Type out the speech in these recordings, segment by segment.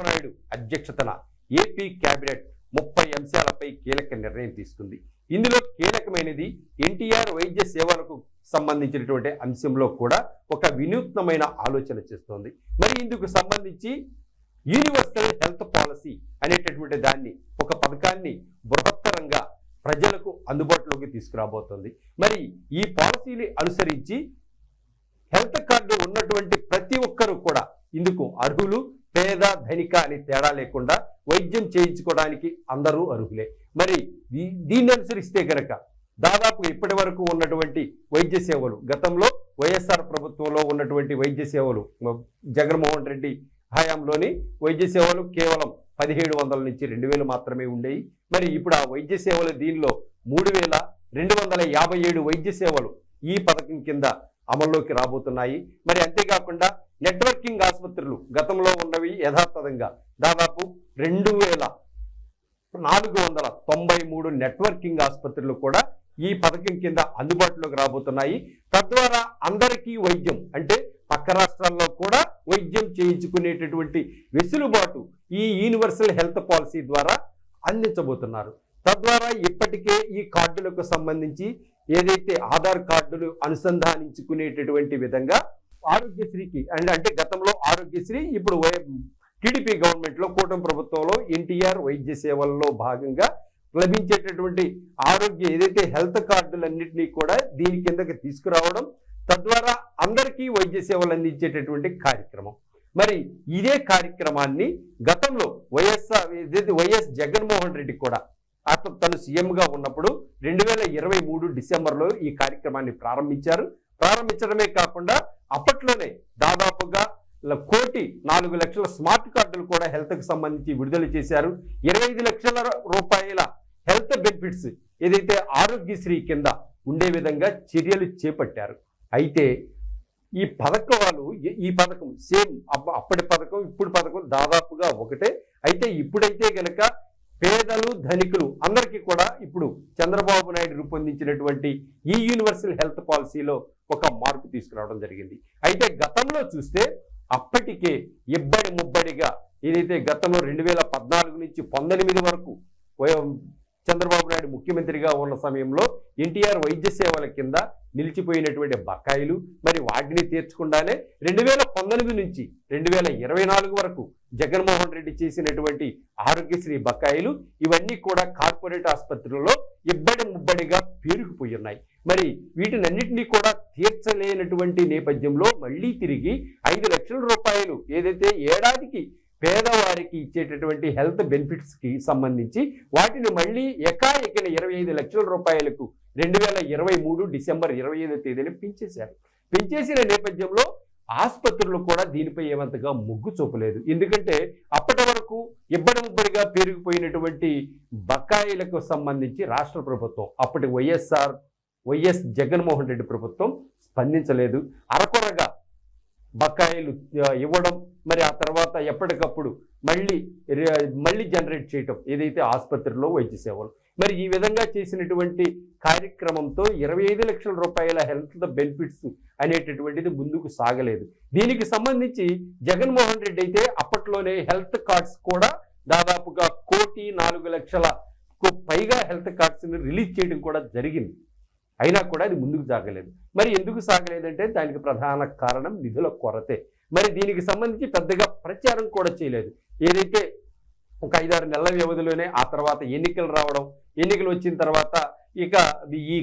చంద్రబాబు నాయుడు అధ్యక్షతన AP cabinet ముప్పై అంశాలపై కీలక నిర్ణయం తీసుకుంది. ఇందులో కీలకమైనది ఎన్టీఆర్ వైద్య సేవలకు సంబంధించినటువంటి అంశంలో కూడా ఒక వినూత్నమైన ఆలోచన చేస్తోంది. మరి ఇందుకు సంబంధించి యూనివర్సల్ హెల్త్ పాలసీ అనేటటువంటి దాన్ని ఒక పథకాన్ని బృహత్తరంగా ప్రజలకు అందుబాటులోకి తీసుకురాబోతోంది. మరి ఈ పాలసీని అనుసరించి హెల్త్ కార్డు ఉన్నటువంటి ప్రతి ఒక్కరూ కూడా ఇందుకు అర్హులు. పేద ధనిక అని తేడా లేకుండా వైద్యం చేయించుకోవడానికి అందరూ అర్హులే. మరి దీన్ని అనుసరిస్తే గనక దాదాపు ఇప్పటి వరకు ఉన్నటువంటి వైద్య సేవలు గతంలో వైఎస్ఆర్ ప్రభుత్వంలో ఉన్నటువంటి వైద్య సేవలు జగన్మోహన్ రెడ్డి హయాంలోని వైద్య సేవలు కేవలం పదిహేడు వందల నుంచి రెండు వేలు మాత్రమే ఉండేవి మరి ఇప్పుడు ఆ వైద్య సేవలు దీనిలో మూడు వేల రెండు వందల యాభై ఏడు వైద్య సేవలు ఈ పథకం కింద అమల్లోకి రాబోతున్నాయి. మరి అంతేకాకుండా నెట్వర్కింగ్ ఆసుపత్రులు గతంలో ఉన్నవి యథాతథంగా దాదాపు రెండు వేల నాలుగు వందల తొంభై మూడు నెట్వర్కింగ్ ఆసుపత్రులు కూడా ఈ పథకం కింద అందుబాటులోకి రాబోతున్నాయి. తద్వారా అందరికీ వైద్యం అంటే పక్క రాష్ట్రాల్లో కూడా వైద్యం చేయించుకునేటటువంటి వెసులుబాటు ఈ యూనివర్సల్ హెల్త్ పాలసీ ద్వారా అందించబోతున్నారు. తద్వారా ఇప్పటికే ఈ కార్డులకు సంబంధించి ఏదైతే ఆధార్ కార్డులు అనుసంధానించుకునేటటువంటి విధంగా ఆరోగ్యశ్రీకి అండ్ అంటే గతంలో ఆరోగ్యశ్రీ ఇప్పుడు వై- టీడీపీ గవర్నమెంట్లో కూటమి ప్రభుత్వంలో ఎన్టీఆర్ వైద్య సేవల్లో భాగంగా లభించేటటువంటి ఆరోగ్య ఏదైతే హెల్త్ కార్డులన్నింటినీ కూడా దీని కిందకి తీసుకురావడం తద్వారా అందరికీ వైద్య సేవలు అందించేటటువంటి కార్యక్రమం. మరి ఇదే కార్యక్రమాన్ని గతంలో వైఎస్ఆర్ ఏదైతే వైఎస్ జగన్మోహన్ రెడ్డి కూడా అతను తను సీఎంగా ఉన్నప్పుడు రెండు వేల ఇరవై మూడు డిసెంబర్లో ఈ కార్యక్రమాన్ని ప్రారంభించారు. ప్రారంభించడమే కాకుండా అప్పట్లోనే దాదాపుగా కోటి నాలుగు లక్షల స్మార్ట్ కార్డులు కూడా హెల్త్కి సంబంధించి విడుదల చేశారు. ఇరవై ఐదు లక్షల రూపాయల హెల్త్ బెనిఫిట్స్ ఏదైతే ఆరోగ్యశ్రీ కింద ఉండే విధంగా చర్యలు చేపట్టారు. అయితే ఈ పథకాలు ఈ- ఈ పథకం సేమ్ అప్పటి పథకం ఇప్పుడు పథకం దాదాపుగా ఒకటే. అయితే ఇప్పుడైతే గనక పేదలు ధనికులు అందరికీ కూడా ఇప్పుడు చంద్రబాబు నాయుడు రూపొందించినటువంటి ఈ యూనివర్సల్ హెల్త్ పాలసీలో ఒక మార్పు తీసుకురావడం జరిగింది. అయితే గతంలో చూస్తే అప్పటికే ఇబ్బడి ముబ్బడిగా ఏదైతే గతంలో రెండు వేల పద్నాలుగు నుంచి పంతొమ్మిది వరకు చంద్రబాబు నాయుడు ముఖ్యమంత్రిగా ఉన్న సమయంలో ఎన్టీఆర్ వైద్య సేవల కింద నిలిచిపోయినటువంటి బకాయిలు మరి వాటిని తీర్చకుండానే రెండు వేల పంతొమ్మిది నుంచి రెండు వేల ఇరవై నాలుగు వరకు జగన్మోహన్ రెడ్డి చేసినటువంటి ఆరోగ్యశ్రీ బకాయిలు ఇవన్నీ కూడా కార్పొరేట్ ఆసుపత్రుల్లో ఇబ్బడి ముబ్బడిగా పేరుకుపోయి ఉన్నాయి మరి వీటినన్నింటినీ కూడా తీర్చలేనటువంటి నేపథ్యంలో మళ్ళీ తిరిగి ఐదు లక్షల రూపాయలు ఏదైతే ఏడాదికి పేదవారికి ఇచ్చేటటువంటి హెల్త్ బెనిఫిట్స్కి సంబంధించి వాటిని మళ్ళీ ఎకాఎకిన ఇరవై ఐదు లక్షల రూపాయలకు రెండు వేల ఇరవై మూడు డిసెంబర్ ఇరవై ఐదో తేదీన పెంచేశారు. పెంచేసిన నేపథ్యంలో ఆసుపత్రులు కూడా దీనిపై ఏమంతగా మొగ్గు చూపలేదు. ఎందుకంటే అప్పటి వరకు ఇబ్బడిబ్బడిగా పెరిగిపోయినటువంటి బకాయిలకు సంబంధించి రాష్ట్ర ప్రభుత్వం అప్పటి వైఎస్ఆర్ వైఎస్ జగన్మోహన్ రెడ్డి ప్రభుత్వం స్పందించలేదు. అరకొరగా బకాయిలు ఇవ్వడం మరి ఆ తర్వాత ఎప్పటికప్పుడు మళ్ళీ మళ్ళీ జనరేట్ చేయటం ఏదైతే ఆసుపత్రిలో వైద్య సేవలు మరి ఈ విధంగా చేసినటువంటి కార్యక్రమంతో ఇరవై ఐదు లక్షల రూపాయల హెల్త్ బెనిఫిట్స్ అనేటటువంటిది ముందుకు సాగలేదు. దీనికి సంబంధించి జగన్మోహన్ రెడ్డి అయితే అప్పట్లోనే హెల్త్ కార్డ్స్ కూడా దాదాపుగా కోటి నాలుగు లక్షల కు పైగా హెల్త్ కార్డ్స్ని రిలీజ్ చేయడం కూడా జరిగింది. అయినా కూడా అది ముందుకు సాగలేదు. మరి ఎందుకు సాగలేదంటే దానికి ప్రధాన కారణం నిధుల కొరతే. మరి దీనికి సంబంధించి పెద్దగా ప్రచారం కూడా చేయలేదు. ఏదైతే ఒక ఐదారు నెలల వ్యవధిలోనే ఆ తర్వాత ఎన్నికలు రావడం ఎన్నికలు వచ్చిన తర్వాత ఇక ఈ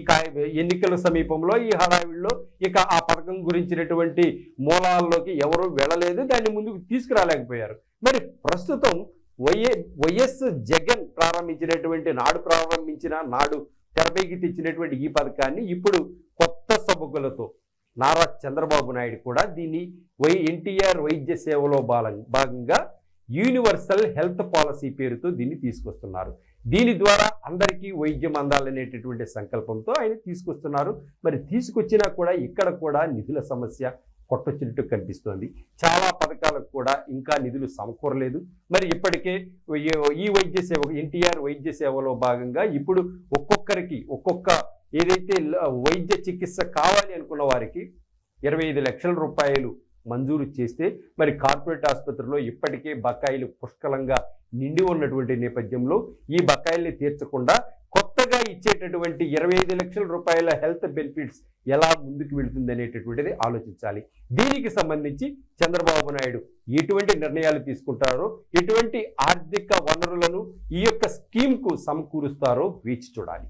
ఎన్నికల సమీపంలో ఈ హడావిడిలో ఇక ఆ పథకం గురించినటువంటి మూలాల్లోకి ఎవరు వెళ్ళలేదు దాన్ని ముందుకు తీసుకురాలేకపోయారు. మరి ప్రస్తుతం వైఎ వైఎస్ జగన్ ప్రారంభించినటువంటి నాడు ప్రారంభించిన నాడు తెరపైకి తెచ్చినటువంటి ఈ పథకాన్ని ఇప్పుడు కొత్త సబకులతో నారా చంద్రబాబు నాయుడు కూడా దీన్ని వై ఎన్టీఆర్ వైద్య సేవలో భాగం భాగంగా యూనివర్సల్ హెల్త్ పాలసీ పేరుతో దీన్ని తీసుకొస్తున్నారు. దీని ద్వారా అందరికీ వైద్యం అందాలనేటటువంటి సంకల్పంతో ఆయన తీసుకొస్తున్నారు. మరి తీసుకొచ్చినా కూడా ఇక్కడ కూడా నిధుల సమస్య కొట్టొచ్చినట్టు కనిపిస్తోంది. చాలా పథకాలకు కూడా ఇంకా నిధులు సమకూరలేదు. మరి ఇప్పటికే ఈ- వైద్య సేవ ఎన్టీఆర్ వైద్య సేవలో భాగంగా ఇప్పుడు ఒక్కొక్కరికి ఒక్కొక్క ఏదైతే వైద్య చికిత్స కావాలి అనుకున్న వారికి ఇరవై ఐదు లక్షల రూపాయలు మంజూరు చేస్తే మరి కార్పొరేట్ ఆసుపత్రిలో ఇప్పటికే బకాయిలు పుష్కలంగా నిండి ఉన్నటువంటి నేపథ్యంలో ఈ బకాయిల్ని తీర్చకుండా కొత్తగా ఇచ్చేటటువంటి ఇరవై ఐదు లక్షల రూపాయల హెల్త్ బెనిఫిట్స్ ఎలా ముందుకు వెళుతుంది అనేటటువంటిది ఆలోచించాలి. దీనికి సంబంధించి చంద్రబాబు నాయుడు ఎటువంటి నిర్ణయాలు తీసుకుంటారో ఎటువంటి ఆర్థిక వనరులను ఈ యొక్క స్కీమ్కు సమకూరుస్తారో వేచి చూడాలి.